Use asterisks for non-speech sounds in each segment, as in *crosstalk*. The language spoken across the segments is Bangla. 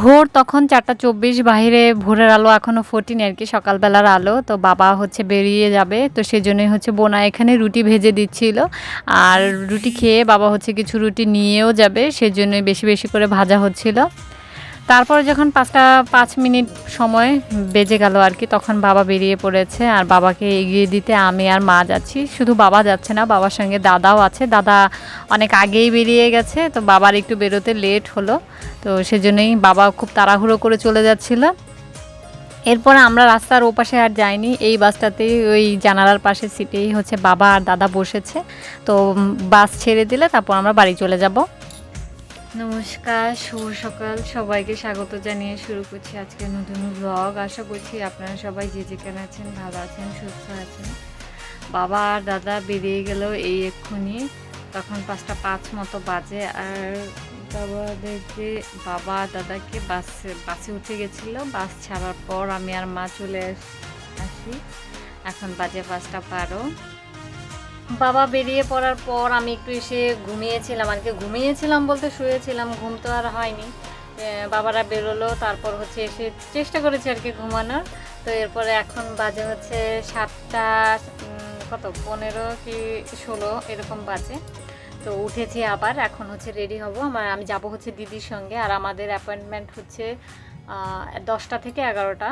ভোর তখন চারটা চব্বিশ বাহিরে ভোরের আলো এখনও ফোরটিন আর কি, সকালবেলার আলো। তো বাবা হচ্ছে বেরিয়ে যাবে, তো সেই জন্যই হচ্ছে বোনা এখানে রুটি ভেজে দিচ্ছিল। আর রুটি খেয়ে বাবা হচ্ছে কিছু রুটি নিয়েও যাবে, সেজন্যই বেশি বেশি করে ভাজা হচ্ছিল। তারপরে যখন পাঁচটা, পাঁচ মিনিট সময় বেজে গেল আর কি, তখন বাবা বেরিয়ে পড়েছে আর বাবাকে এগিয়ে দিতে আমি আর মা যাচ্ছি। শুধু বাবা যাচ্ছে না, বাবার সঙ্গে দাদাও আছে। দাদা অনেক আগেই বেরিয়ে গেছে, তো বাবার একটু বেরোতে লেট হলো। তো সেজন্যই বাবা খুব তাড়াহুড়ো করে চলে যাচ্ছিল। এরপরে আমরা রাস্তার ওপাশে আর যাইনি। এই বাসটাতেই, ওই জানালার পাশে সিটেই হচ্ছে বাবা আর দাদা বসেছে। তো বাস ছেড়ে দিলে তারপর আমরা বাড়ি চলে যাব। নমস্কার, শুভ সকাল। সবাইকে স্বাগত জানিয়ে শুরু করছি আজকে নতুন ব্লগ আশা করছি আপনারা সবাই যে যেখানে আছেন, ভালো আছেন, সুস্থ আছেন। বাবা আর দাদা বেরিয়ে গেল এই এক্ষুনি। তখন পাঁচটা পাঁচ মতো বাজে। আর বাবাদেরকে, বাবা দাদাকে বাসে বাসে উঠে গেছিল। বাস ছাড়ার পর আমি আর মা চলে আসি। এখন বাজে পাঁচটা বারো। বাবা বেরিয়ে পড়ার পর আমি একটু এসে ঘুমিয়েছিলাম, আর কি ঘুমিয়েছিলাম বলতে শুয়েছিলাম, ঘুম তো আর হয়নি। বাবারা বেরোলো, তারপর হচ্ছে এসে চেষ্টা করেছি আর কি ঘুমানোর। তো এরপরে এখন বাজে হচ্ছে সাতটা কত? পনেরো কি ষোলো, এরকম বাজে। তো উঠেছি আবার, এখন হচ্ছে রেডি হব। আমার, আমি যাব হচ্ছে দিদির সঙ্গে, আর আমাদের অ্যাপয়েন্টমেন্ট হচ্ছে দশটা থেকে এগারোটা।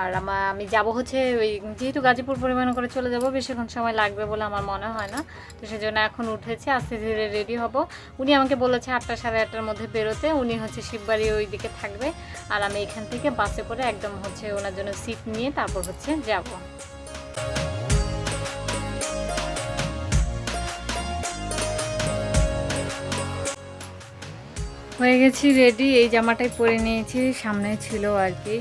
আর আমার আমি যাব হচ্ছে ওই, যেহেতু গাজীপুর পরিমাণ করে চলে যাব, বেশিক্ষণ সময় লাগবে বলে আমার মনে হয় না। তো সেজন্য এখন উঠেছি, আস্তে ধীরে রেডি হব। উনি আমাকে বলেছে আটটা সাড়ে আটটার মধ্যে বেরোতে, উনি হচ্ছে শিববাড়ি ওই দিকে থাকবে। আর আমি এখান থেকে বাসে করে একদম হচ্ছে ওনার জন্য সিট নিয়ে তারপর হচ্ছে যাব। হয়ে গেছি রেডি, এই জামাটাই পরে নিয়েছি, সামনে ছিল আর কি।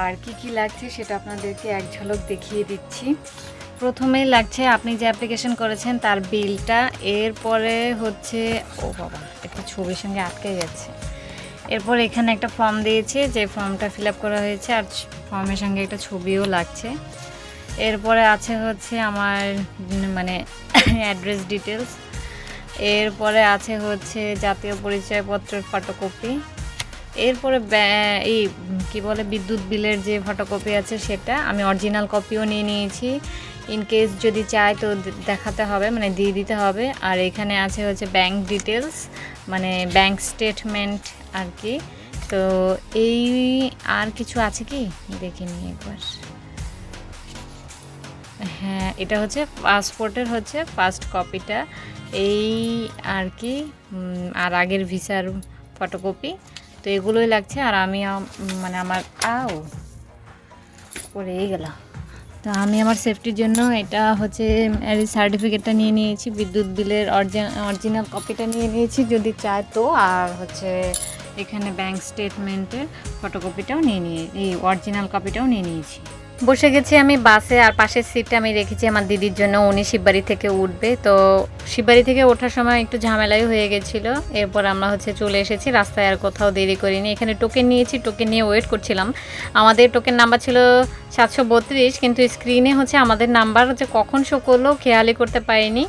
আর কি কি লাগছে সেটা আপনাদেরকে এক ঝলক দেখিয়ে দিচ্ছি। প্রথমেই লাগছে আপনি যে অ্যাপ্লিকেশন করেছেন তার বিলটা এরপরে হচ্ছে, ও বাবা, একটা ছবির সঙ্গে আটকে গেছে এরপর এখানে একটা ফর্ম দিয়েছে, যে ফর্মটা ফিল করা হয়েছে আর ফর্মের সঙ্গে একটা ছবিও লাগছে। এরপরে আছে হচ্ছে আমার মানে *coughs* অ্যাড্রেস ডিটেলস এরপরে আছে হচ্ছে জাতীয় পরিচয়পত্রের ফটোকপি এরপরে এই, কি বলে, বিদ্যুৎ বিলের যে ফটোকপি আছে সেটা আমি অরিজিনাল কপিও নিয়ে নিয়েছি। ইন কেস যদি চাই তো দেখাতে হবে মানে দিয়ে দিতে হবে। আর এখানে আছে হচ্ছে ব্যাংক ডিটেলস মানে ব্যাংক স্টেটমেন্ট আর কি। তো এই আর কিছু আছে কি? দেখিনি একবার। হ্যাঁ এটা হচ্ছে পাসপোর্টের হচ্ছে ফার্স্ট কপিটা এই আর কি আর আগের ভিসার ফটোকপি তো এগুলোই লাগছে আর আমি মানে আমার, আও, পড়েই গেলাম। তো আমি আমার সেফটির জন্য এটা হচ্ছে সার্টিফিকেটটা নিয়ে নিয়েছি, বিদ্যুৎ বিলের অরিজিনাল কপিটা নিয়ে নিয়েছি, যদি চায় তো। আর হচ্ছে এখানে ব্যাংক স্টেটমেন্টের ফটোকপিটাও নিয়ে নিয়ে, এই অরিজিনাল কপিটাও নিয়ে নিয়েছি। বসে গেছি আমি বাসে, আর পাশের সিটটা আমি রেখেছি আমার দিদির জন্য। উনি শিববাড়ি থেকে উঠবে। তো শিববাড়ি থেকে ওঠার সময় একটু ঝামেলাই হয়ে গেছিল। এরপর আমরা হচ্ছে চলে এসেছি। রাস্তায় আর কোথাও দেরি করিনি। এখানে টোকেন নিয়েছি টোকেন নিয়ে ওয়েট করছিলাম। আমাদের টোকেন নাম্বার ছিল সাতশো বত্রিশ, কিন্তু স্ক্রিনে হচ্ছে আমাদের নাম্বার হচ্ছে কখন শো করল খেয়ালই করতে পারিনি।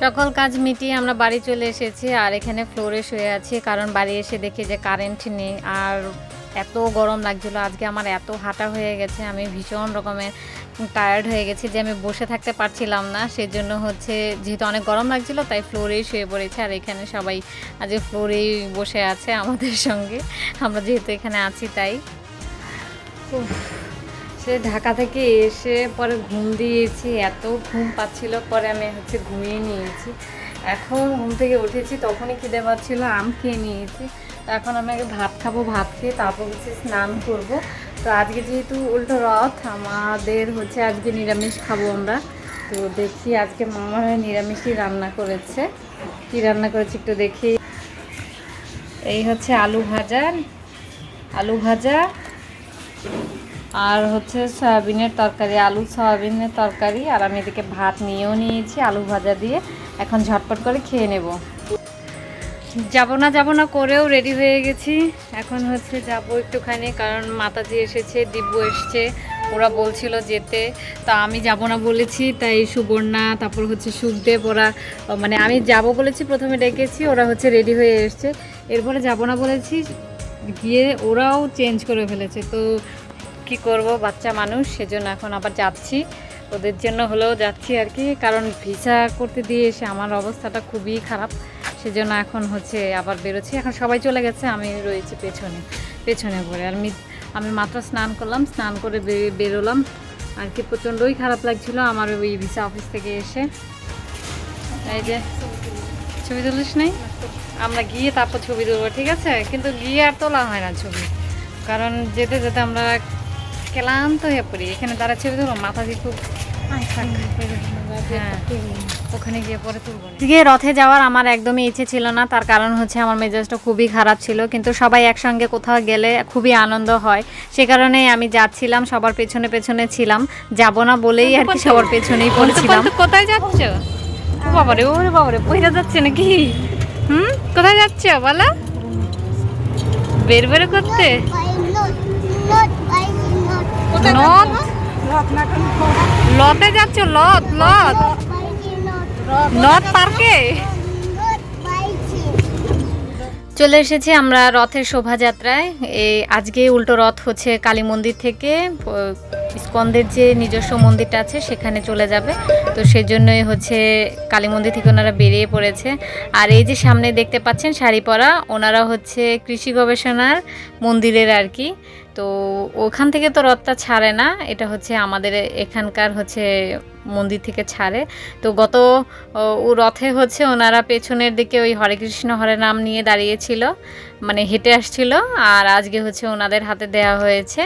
সকল কাজ মিটিয়ে আমরা বাড়ি চলে এসেছি, আর এখানে ফ্লোরে শুয়ে আছি। কারণ বাড়ি এসে দেখি যে কারেন্ট নেই, আর এত গরম লাগছিল, আজকে আমার এত হাঁটা হয়ে গেছে, আমি ভীষণ রকমের টায়ার্ড হয়ে গেছি যে আমি বসে থাকতে পারছিলাম না, সেজন্য হচ্ছে যেহেতু অনেক গরম লাগছিল, তাই ফ্লোরেই শুয়ে পড়েছে, আর এখানে সবাই আজকে ফ্লোরেই বসে আছে আমাদের সঙ্গে, আমরা যেহেতু এখানে আছি তাই। সে ঢাকা থেকে এসে পরে ঘুম দিয়েছি, এত ঘুম পাচ্ছিল, পরে আমি হচ্ছে ঘুমিয়ে নিয়েছি। এখন ঘুম থেকে উঠেছি, তখনই খিদে পাচ্ছিল, আম খেয়ে নিয়েছি। এখন আমি আগে ভাত খাব, ভাত খেয়ে তারপর হচ্ছে স্নান করব। তো আজকে যেহেতু উল্টো রথ, আমাদের হচ্ছে আজকে নিরামিষ খাব আমরা। তো দেখি আজকে মামা নিরামিষই রান্না করেছে। কি রান্না করেছে একটু দেখি। এই হচ্ছে আলু ভাজা আলু ভাজা আর হচ্ছে সয়াবিনের তরকারি, আলু সয়াবিনের তরকারি। আর আমি এদিকে ভাত নিয়েও নিয়েছি, আলু ভাজা দিয়ে। এখন ঝটপট করে খেয়ে নেব। যাব না যাব না করেও রেডি হয়ে গেছি। এখন হচ্ছে যাব একটুখানি, কারণ মাতাজি এসেছে, দিব্য এসছে, ওরা বলছিল যেতে। তা আমি যাব না বলেছি, তাই সুবর্ণা, তারপর হচ্ছে সুখদেব, ওরা মানে আমি যাব বলেছি, প্রথমে ডেকেছি, ওরা হচ্ছে রেডি হয়ে এসছে। এরপরে যাব না বলেছি, গিয়ে ওরাও চেঞ্জ করে ফেলেছে। তো কি করব, বাচ্চা মানুষ, সেজন্য এখন আবার যাচ্ছি। ওদের জন্য হলেও যাচ্ছি আর কি, কারণ ভিসা করতে দিয়ে এসে আমার অবস্থাটা খুবই খারাপ। সেজন্য এখন হচ্ছে আবার বেরোচ্ছি। এখন সবাই চলে গেছে, আমি রয়েছি পেছনে পেছনে পড়ে আর আমি মাত্র স্নান করলাম, স্নান করে বেরোলাম। আর কি প্রচণ্ডই খারাপ লাগছিল আমার ওই ভিসা অফিস থেকে এসে। এই যে, ছবি তুলিস নাই? আমরা গিয়ে তারপর ছবি তুলবো, ঠিক আছে? কিন্তু গিয়ে আর তোলা হয় না ছবি। কারণ যেতে যেতে আমরা ক্লান্ত হয়ে পড়ি। এখানে তারা ছবি তুলবো, মাথা দিয়ে খুব ওখানে গিয়ে পরে তুলবো আজকে রথে যাওয়ার আমার একদমই ইচ্ছে ছিল না তার কারণ হচ্ছে আমার মেজাজটা খুবই খারাপ ছিল কিন্তু সবাই একসঙ্গে কোথাও গেলে খুবই আনন্দ হয় সে কারণে আমি যাচ্ছিলাম সবার পেছনে পেছনে ছিলাম যাব না বলেই আর কি সবার পেছনেই পড়ছিলাম কোথায় যাচ্ছ ও বাবারে ওরে বাবারে পয়সা যাচ্ছে নাকি হুম কোথায় যাচ্ছ বলো বের বের করতে নথ লতে যাচ্ছ লত লত লত পার্কে? চলে এসেছি আমরা রথের শোভাযাত্রায়। এই আজকে উল্টো রথ হচ্ছে কালী মন্দির থেকে ইস্কন্দের যে নিজস্ব মন্দিরটা আছে, সেখানে চলে যাবে। তো সেজন্যই হচ্ছে কালী মন্দির থেকে ওনারা বেরিয়ে পড়েছে। আর এই যে সামনে দেখতে পাচ্ছেন শাড়ি পরা ওনারা হচ্ছে কৃষি গবেষণার মন্দিরের আর কি। তো ওখান থেকে তো রথটা ছাড়ে না, এটা হচ্ছে আমাদের এখানকার হচ্ছে মন্দির থেকে ছাড়ে। তো গত, ও রথে হচ্ছে ওনারা পেছনের দিকে ওই হরে কৃষ্ণ, হরে নাম নিয়ে দাঁড়িয়েছিল মানে হেঁটে আসছিল, আর আজকে হচ্ছে ওনাদের হাতে দেওয়া হয়েছে।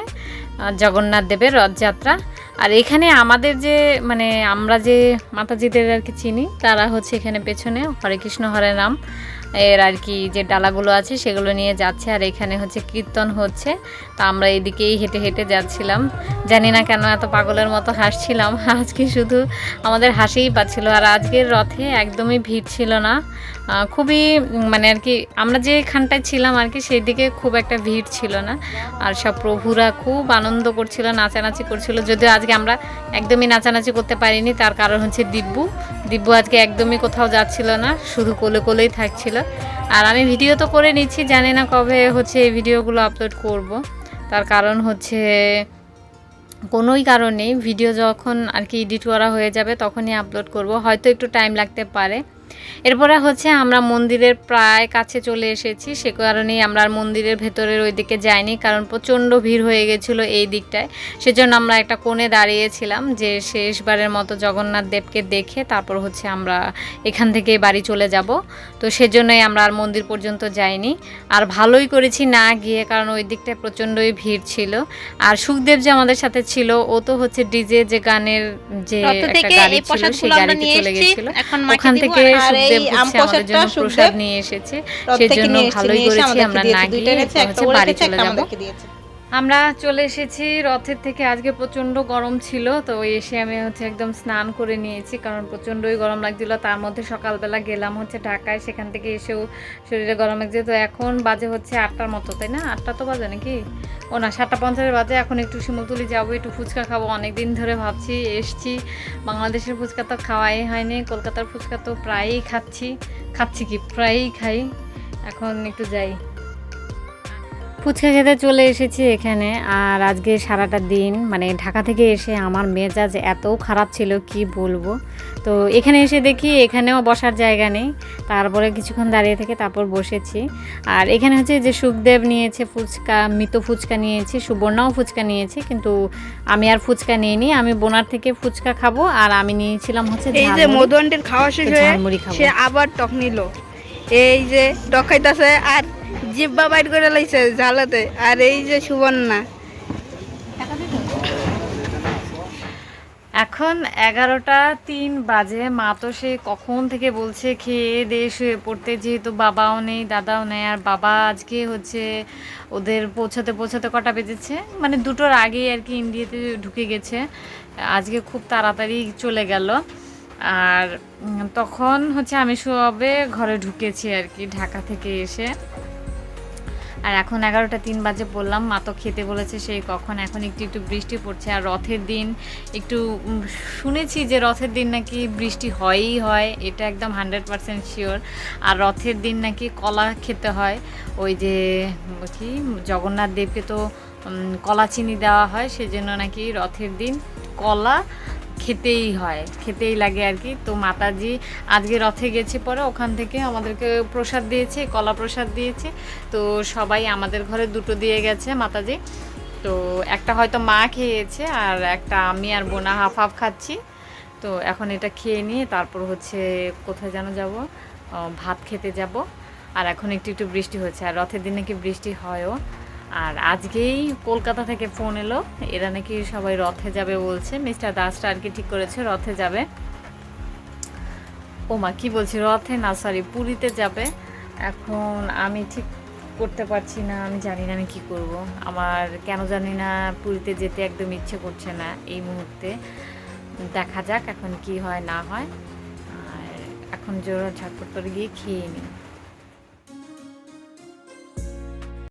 জগন্নাথ দেবের রথযাত্রা। আর এখানে আমাদের যে মানে আমরা যে মাতাজিদের আর কি চিনি, তারা হচ্ছে এখানে পেছনে হরে কৃষ্ণ হরে নাম এর আর কি যে ডালাগুলো আছে সেগুলো নিয়ে যাচ্ছে, আর এখানে হচ্ছে কীর্তন হচ্ছে। তা আমরা এদিকেই হেঁটে হেঁটে যাচ্ছিলাম। জানি না কেন এত পাগলের মতো হাসছিলাম। *laughs* আজকে শুধু আমাদের হাসিই পাচ্ছিল, আর আজকের রথে একদমই ভিড় ছিল না। খুবই মানে আর কি আমরা যেখানটায় ছিলাম আর কি সেই দিকে খুব একটা ভিড় ছিল না। আর সব প্রভুরা খুব আনন্দ করছিল, নাচানাচি করছিল। যদিও আজকে আমরা একদমই নাচানাচি করতে পারিনি, তার কারণ হচ্ছে দিব্যু। দিব্যু আজকে একদমই কোথাও যাচ্ছিল না, শুধু কোলে কোলেই থাকছিল। আর আমি ভিডিও তো করে নিচ্ছি, জানি না কবে হচ্ছে এই ভিডিওগুলো আপলোড করব। তার কারণ হচ্ছে কোনোই কারণেই ভিডিও যখন আর কি এডিট করা হয়ে যাবে তখনই আপলোড করব। হয়তো একটু টাইম লাগতে পারে। এরপরে হচ্ছে আমরা মন্দিরের প্রায় কাছে চলে এসেছি সে কারণেই আমরা আর মন্দিরের ভেতরের ওই দিকে যাইনি কারণ প্রচণ্ড ভিড় হয়ে গেছিল এই দিকটায়। সেজন্য আমরা একটা কোণে দাঁড়িয়েছিলাম যে শেষবারের মতো জগন্নাথ দেবকে দেখে তারপর হচ্ছে আমরা এখান থেকে বাড়ি চলে যাব। তো সেজন্যই আমরা আর মন্দির পর্যন্ত যাইনি। আর ভালোই করেছি না গিয়ে কারণ ওই দিকটায় প্রচণ্ডই ভিড় ছিল। আর সুখদেব যে আমাদের সাথে ছিল ও তো হচ্ছে ডিজে যে গানের যে একটা গাড়ি ছিল সেই গাড়িতে চলে গেছিল। ওখান থেকে সুখদেব হচ্ছে আমাদের জন্য প্রসাদ নিয়ে এসেছে। সেজন্য ভালোই করেছি আমরা না গিয়ে হচ্ছে বাড়ি চলে যাব। আমরা চলে এসেছি রথের থেকে। আজকে প্রচণ্ড গরম ছিল, তো এসে আমি হচ্ছে একদম স্নান করে নিয়েছি, কারণ প্রচণ্ডই গরম লাগছিল। তার মধ্যে সকালবেলা গেলাম হচ্ছে ঢাকায়, সেখান থেকে এসেও শরীরে গরম লাগছে। তো এখন বাজে হচ্ছে আটটার মতো, তাই না? আটটা তো বাজে নাকি? ও না, সাতটা পঞ্চাশের বাজে। এখন একটু শিমুলতুলি যাব, একটু ফুচকা খাব। অনেক দিন ধরে ভাবছি, এসছি। বাংলাদেশের ফুচকা তো খাওয়াই হয়নি, কলকাতার ফুচকা তো প্রায়ই খাচ্ছি। খাচ্ছি কি? প্রায়ই খাই। এখন একটু যাই। ফুচকা খেতে চলে এসেছি এখানে। আর আজকে সারাটা দিন মানে ঢাকা থেকে এসে আমার মেজাজ এত খারাপ ছিল কি বলব? তো এখানে এসে দেখি এখানেও বসার জায়গা নেই। তারপরে কিছুক্ষণ দাঁড়িয়ে থেকে তারপর বসেছি। আর এখানে হচ্ছে যে সুখদেব নিয়েছে ফুচকা মৃত ফুচকা নিয়েছি সুবর্ণাও ফুচকা নিয়েছি কিন্তু আমি আর ফুচকা নিইনি। আমি বোনার থেকে ফুচকা খাব আর আমি নিয়েছিলাম হচ্ছে এই যে। মধু আন্টির খাওয়া শেষ হয়ে সে আবার টক নিল। এই যে টক খাইতেছে আর জিব্বা বাইট করে লাইছে ঝালাতে। আর এই যে সুবর্ণা। এখন এগারোটা তিন বাজে। মা তো সে কখন থেকে বলছে, খেয়ে দিয়ে শুয়ে পড়তে। যেহেতু বাবাও নেই, দাদাও নেই, আর বাবা আজকে হচ্ছে ওদের পৌঁছাতে পৌঁছাতে কটা বেজেছে? মানে দুটোর আগে আর কি ইন্ডিয়াতে ঢুকে গেছে। আজকে খুব তাড়াতাড়ি চলে গেল। আর তখন হচ্ছে আমি সবে ঘরে ঢুকেছি আর কি, ঢাকা থেকে এসে। আর এখন এগারোটা তিন বাজে বললাম, মা তো খেতে বলেছে সেই কখন। এখন একটু একটু বৃষ্টি পড়ছে আর রথের দিন একটু শুনেছি যে রথের দিন নাকি বৃষ্টি হয়ই হয়, এটা একদম হান্ড্রেড পারসেন্ট শিওর। আর রথের দিন নাকি কলা খেতে হয়, ওই যে কি, জগন্নাথ দেবকে তো কলা চিনি দেওয়া হয়, সেজন্য নাকি রথের দিন কলা খেতেই হয়, খেতেই লাগে আর কি। তো মাতাজি আজকে রথে গেছে পরে ওখান থেকে আমাদেরকে প্রসাদ দিয়েছে, কলা প্রসাদ দিয়েছে। তো সবাই আমাদের ঘরে দুটো দিয়ে গেছে মাতাজি। তো একটা হয়তো মা খেয়েছে আর একটা আমি আর বোনা হাফ হাফ খাচ্ছি। তো এখন এটা খেয়ে নিয়ে তারপর হচ্ছে কোথায় যেন যাব? ভাত খেতে যাব। আর এখন একটু একটু বৃষ্টি হচ্ছে। আর রথের দিনে কি বৃষ্টি হয়ও? আর আজকেই কলকাতা থেকে ফোন এলো। এরা নাকি সবাই রথে যাবে বলছে। মিস্টার দাসটা আর কি ঠিক করেছে, রথে যাবে। ও মা, কি বলছি? রথে? না সরি পুরীতে যাবে। এখন আমি ঠিক করতে পারছি না, আমি জানি না আমি কি করব। আমার কেন জানি না পুরীতে যেতে একদম ইচ্ছে করছে না এই মুহূর্তে। দেখা যাক এখন কি হয়, না হয়। আর এখন জোর ঝটপট করে গিয়ে খেয়ে নিই।